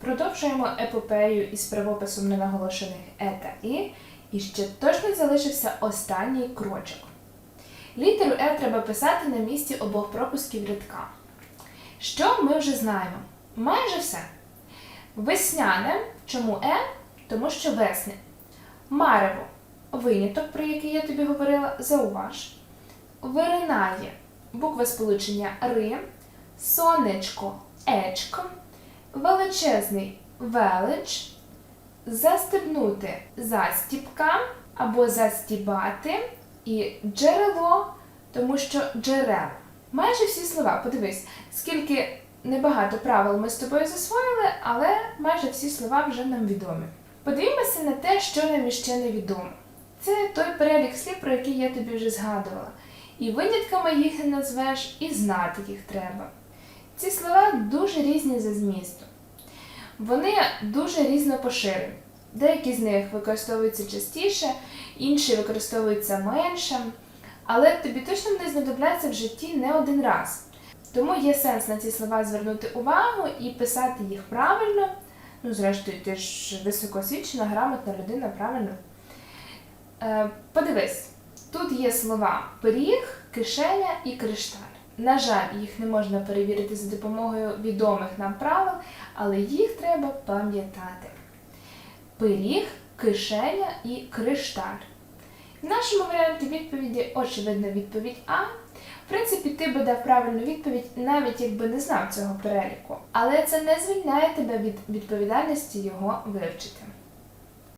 Продовжуємо епопею із правописом ненаголошених е та і, і ще точно залишився останній крочок. Літеру е треба писати на місці обох пропусків рядка. Що ми вже знаємо? Майже все. Весняне, чому е? Тому що весне. Марево виняток, про який я тобі говорила, зауваж. Виринає буква сполучення ри, сонечко ечко, величезний велич, застебнути застіпка або застібати і джерело, тому що джерел. Майже всі слова, подивись, скільки небагато правил ми з тобою засвоїли, але майже всі слова вже нам відомі. Подивімося на те, що нам іще невідомо. Це той перелік слів, про який я тобі вже згадувала. І винятками їх не назвеш, і знати їх треба. Ці слова дуже різні за змістом. Вони дуже різно поширені. Деякі з них використовуються частіше, інші використовуються менше, але тобі точно не знадобляться в житті не один раз. Тому є сенс на ці слова звернути увагу і писати їх правильно. Ну, зрештою, ти ж високоосвічена, грамотна людина, правильно? Е, подивись, тут є слова пиріг, кишеня і кришталь. На жаль, їх не можна перевірити за допомогою відомих нам правил, але їх треба пам'ятати. Пиріг, кишеня і кришталь. В нашому варіанті відповіді очевидна відповідь А. В принципі, ти би дав правильну відповідь, навіть якби не знав цього переліку. Але це не звільняє тебе від відповідальності його вивчити.